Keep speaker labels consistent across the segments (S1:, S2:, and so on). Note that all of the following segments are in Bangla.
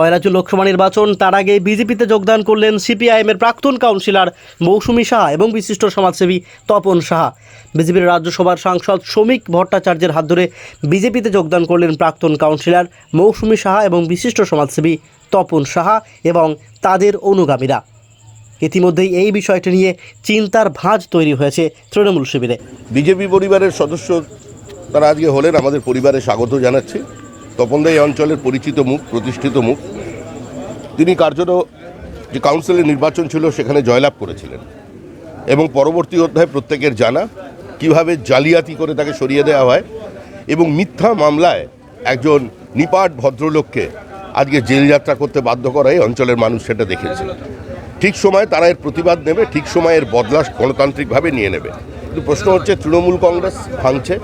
S1: পয়লা জুন লোকসভা নির্বাচন, তার আগে বিজেপিতে যোগদান করলেন সিপিআইএমের প্রাক্তন কাউন্সিলর মৌসুমী সাহা এবং বিশিষ্ট সমাজসেবী তপন সাহা। বিজেপির রাজ্যসভার সাংসদ শ্রমিক ভট্টাচার্যের হাত ধরে বিজেপিতে যোগদান করলেন প্রাক্তন কাউন্সিলর মৌসুমী সাহা এবং বিশিষ্ট সমাজসেবী তপন সাহা এবং তাদের অনুগামীরা। ইতিমধ্যেই এই বিষয়টি নিয়ে চিন্তার ভাঁজ তৈরি হয়েছে তৃণমূল শিবিরে।
S2: বিজেপি পরিবারের সদস্য তারা আজকে হলেন, আমাদের পরিবারে স্বাগত জানাচ্ছি। তপনদা এই অঞ্চলের পরিচিত মুখ, প্রতিষ্ঠিত মুখ। তিনি কার্যত যে কাউন্সিলের নির্বাচন ছিল, সেখানে জয়লাভ করেছিলেন। এবং পরবর্তী অধ্যায় প্রত্যেকের জানা কীভাবে জালিয়াতি করে তাকে সরিয়ে দেওয়া হয় এবং মিথ্যা মামলায় একজন নিপাট ভদ্রলোককে আজকে জেল যাত্রা করতে বাধ্য করা এই অঞ্চলের মানুষ সেটা দেখেছে। ঠিক সময় তারা এর প্রতিবাদ নেবে, ঠিক সময় এর বদলা গণতান্ত্রিকভাবে নিয়ে নেবে। কিন্তু প্রশ্ন হচ্ছে, তৃণমূল কংগ্রেস ভাঙছে।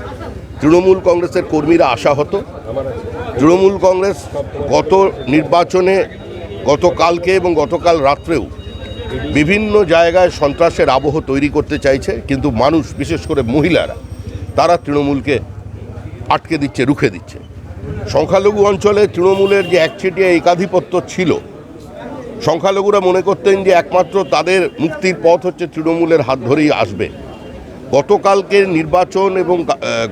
S2: তৃণমূল কংগ্রেসের কর্মীরা আশা আশাহত। তৃণমূল কংগ্রেস গত নির্বাচনে গতকালকে এবং গতকাল রাত্রেও বিভিন্ন জায়গায় সন্ত্রাসের আবহ তৈরি করতে চাইছে, কিন্তু মানুষ, বিশেষ করে মহিলারা, তারা তৃণমূলকে আটকে দিচ্ছে, রুখে দিচ্ছে। সংখ্যালঘু অঞ্চলে তৃণমূলের যে একচেটিয়া একাধিপত্য ছিল, সংখ্যালঘুরা মনে করতেন যে একমাত্র তাদের মুক্তির পথ হচ্ছে তৃণমূলের হাত ধরেই আসবে। গতকালকে নির্বাচন এবং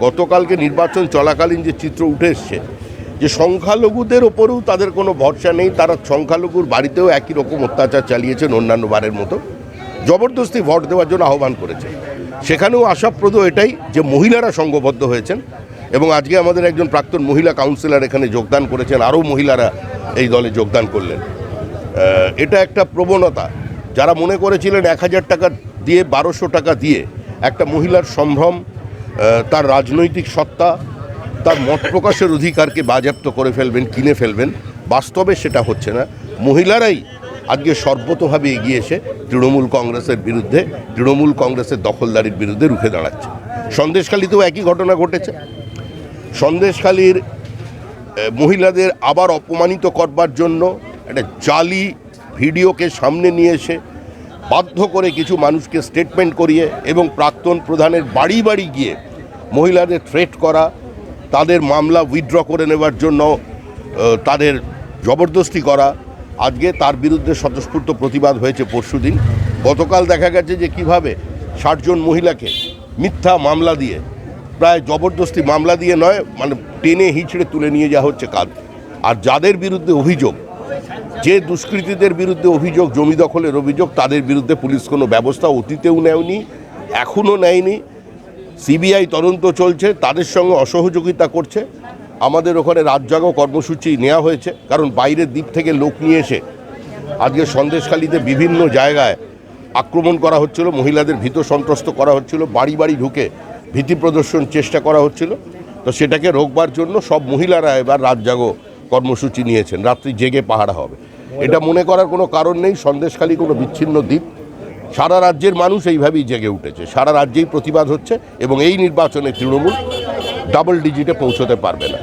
S2: গতকালকে নির্বাচন চলাকালীন যে চিত্র উঠে এসছে যে সংখ্যালঘুদের ওপরেও তাদের কোনো ভরসা নেই, তারা সংখ্যালঘুর বাড়িতেও একই রকম অত্যাচার চালিয়েছেন অন্যান্য বারের মতো। জবরদস্তি ভোট দেওয়ার জন্য আহ্বান করেছে সেখানেও আশাপ্রদ এটাই যে মহিলারা সংঘবদ্ধ হয়েছেন এবং আজকে আমাদের একজন প্রাক্তন মহিলা কাউন্সিলর এখানে যোগদান করেছেন, আরও মহিলারা এই দলে যোগদান করলেন। এটা একটা প্রবণতা। যারা মনে করেছিলেন এক হাজার টাকা দিয়ে, বারোশো টাকা দিয়ে একটা মহিলার সম্ভ্রম তার রাজনৈতিক সত্তা তার মত প্রকাশের অধিকারকে বাজেয়াপ্ত করে ফেলবেন, কিনে ফেলবেন, বাস্তবে সেটা হচ্ছে না। মহিলারাই আজকে সর্বতভাবে এগিয়ে এসে তৃণমূল কংগ্রেসের বিরুদ্ধে, তৃণমূল কংগ্রেসের দখলদারির বিরুদ্ধে রুখে দাঁড়াচ্ছে। সন্দেশখালিতেও একই ঘটনা ঘটেছে। সন্দেশখালির মহিলাদের আবার অপমানিত করবার জন্য একটা জালি ভিডিওকে সামনে নিয়ে এসে বাধ্য করে কিছু মানুষকে স্টেটমেন্ট করিয়ে এবং প্রাক্তন প্রধানের বাড়ি বাড়ি গিয়ে মহিলাদের থ্রেট করা তাদের মামলা উইথড্র করে নেবার জন্য তাদের জবরদস্তি করা। আজকে তার বিরুদ্ধে স্বতঃস্ফূর্ত প্রতিবাদ হয়েছে পরশুদিন গতকাল দেখা গেছে যে কীভাবে ষাটজন মহিলাকে মিথ্যা মামলা দিয়ে, প্রায় জবরদস্তি মামলা দিয়ে নয় মানে টেনে হিঁচড়ে তুলে নিয়ে যাওয়া হচ্ছে কাজ। আর যাদের বিরুদ্ধে অভিযোগ, যে দুষ্কৃতীদের বিরুদ্ধে অভিযোগ, জমি দখলের অভিযোগ, তাদের বিরুদ্ধে পুলিশ কোনো ব্যবস্থা অতীতেও নেয়নি, এখনও নেয়নি। সিবিআই তদন্ত চলছে, তাদের সঙ্গে অসহযোগিতা করছে। আমাদের ওখানে রাত জাগো কর্মসূচি নেওয়া হয়েছে, কারণ বাইরের দিক থেকে লোক নিয়ে এসে আজকে সন্দেশখালীতে বিভিন্ন জায়গায় আক্রমণ করা হচ্ছিল, মহিলাদের ভীত সন্ত্রস্ত করা হচ্ছিল, বাড়ি বাড়ি ঢুকে ভীতি প্রদর্শন চেষ্টা করা হচ্ছিল। তো সেটাকে রোকবার জন্য সব মহিলারা এবার রাত জাগো কর্মসূচি নিয়েছেন, রাত্রি জেগে পাহারা হবে। এটা মনে করার কোনো কারণ নেই, সন্দেশখালি কোনো বিচ্ছিন্ন দ্বীপ। সারা রাজ্যের মানুষ এইভাবেই জেগে উঠেছে। সারা রাজ্যেই প্রতিবাদ হচ্ছে এবং এই নির্বাচনে তৃণমূল ডাবল ডিজিটে পৌঁছতে পারবে না।